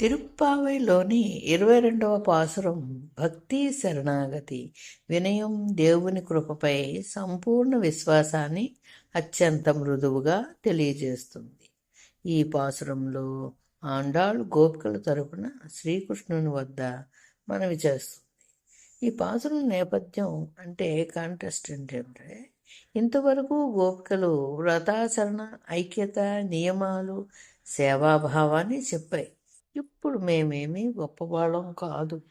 తిరుప్పావైలోని ఇరవై రెండవ పాసురం భక్తి శరణాగతి వినయం దేవుని కృపపై సంపూర్ణ విశ్వాసాన్ని అత్యంత మృదువుగా తెలియజేస్తుంది. ఈ పాసురంలో ఆండాళ్ గోపికల తరపున శ్రీకృష్ణుని వద్ద మనవి చేస్తుంది. ఈ పాసురం నేపథ్యం అంటే కాంటెస్ట్ ఏంటంటే ఇంతవరకు గోపికలు వ్రతాచరణ ఐక్యత నియమాలు సేవాభావాన్ని చెప్పాయి. ఇప్పుడు మేమేమీ గొప్పవాళ్ళం కాదు.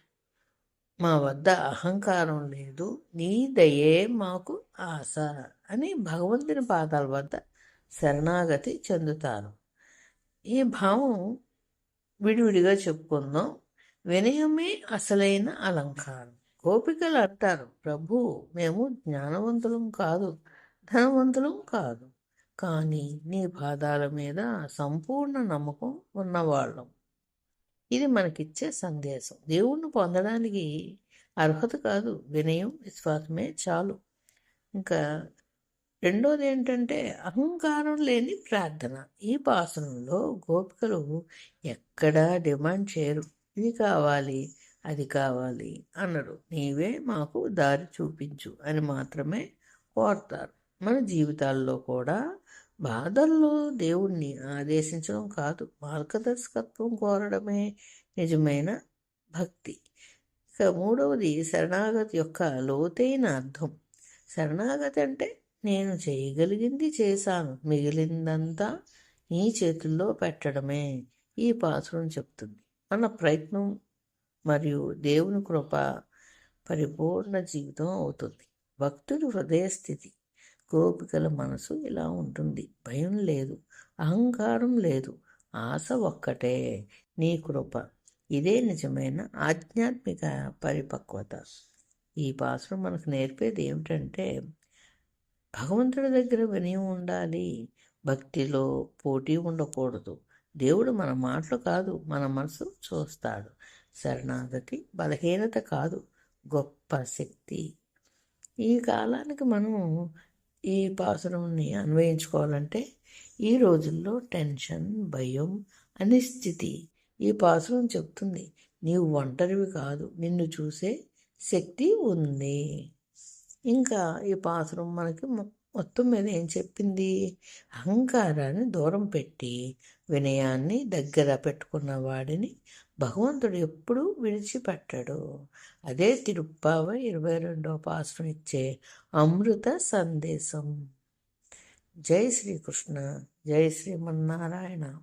మా వద్ద అహంకారం లేదు నీ దయే మాకు ఆశ అని భగవంతుని పాదాల వద్ద శరణాగతి చెందుతారు. ఈ భావం విడివిడిగా చెప్పుకుందాం. వినయమే అసలైన అలంకారం. గోపికలు అంటారు ప్రభు మేము జ్ఞానవంతులం కాదు ధనవంతులం కాదు. కానీ నీ పాదాల మీద సంపూర్ణ నమ్మకం ఉన్నవాళ్ళం. ఇది మనకిచ్చే సందేశం. దేవుణ్ణి పొందడానికి అర్హత కాదు వినయం విశ్వాసమే చాలు. ఇంకా రెండోది ఏంటంటే అహంకారం లేని ప్రార్థన. ఈ పాసనంలో గోపికలు ఎక్కడా డిమాండ్ చేయరు. ఇది కావాలి అది కావాలి అన్నారు నీవే మాకు దారి చూపించు అని మాత్రమే కోరుతారు. మన జీవితాల్లో కూడా బాధల్లో దేవుణ్ణి ఆదేశించడం కాదు. మార్గదర్శకత్వం కోరడమే నిజమైన భక్తి. ఇక మూడవది శరణాగతి యొక్క లోతైన అర్థం. శరణాగతి అంటే నేను చేయగలిగింది చేశాను. మిగిలిందంతా నీ చేతుల్లో పెట్టడమే ఈ పాత్రం చెప్తుంది. మన ప్రయత్నం మరియు దేవుని కృప పరిపూర్ణ జీవితం అవుతుంది. భక్తుడి హృదయ స్థితి. గోపికల మనసు ఇలా ఉంటుంది. భయం లేదు అహంకారం లేదు. ఆశ ఒక్కటే నీ కృప. ఇదే నిజమైన ఆధ్యాత్మిక పరిపక్వత. ఈ పాత్ర మనకు నేర్పేది ఏమిటంటే భగవంతుడి దగ్గర వినయం ఉండాలి. భక్తిలో పోటీ ఉండకూడదు. దేవుడు మన మాటలు కాదు మన మనసు చూస్తాడు. శరణాగతి బలహీనత కాదు గొప్ప శక్తి. ఈ కాలానికి మనం ఈ పాసురంని అన్వయించుకోవాలంటే ఈ రోజుల్లో టెన్షన్ భయం అనిశ్చితి ఈ పాసురం చెప్తుంది. నీవు ఒంటరివి కాదు నిన్ను చూసే శక్తి ఉంది. ఇంకా ఈ పాసురం మనకి మొత్తం మీద ఏం చెప్పింది? అహంకారాన్ని దూరం పెట్టి వినయాన్ని దగ్గర పెట్టుకున్న వాడిని భగవంతుడు ఎప్పుడూ విడిచిపెట్టడు. అదే తిరుప్పావ ఇరవై రెండవ పాశ్రం ఇచ్చే అమృత సందేశం. జై శ్రీకృష్ణ. జై శ్రీమన్నారాయణ.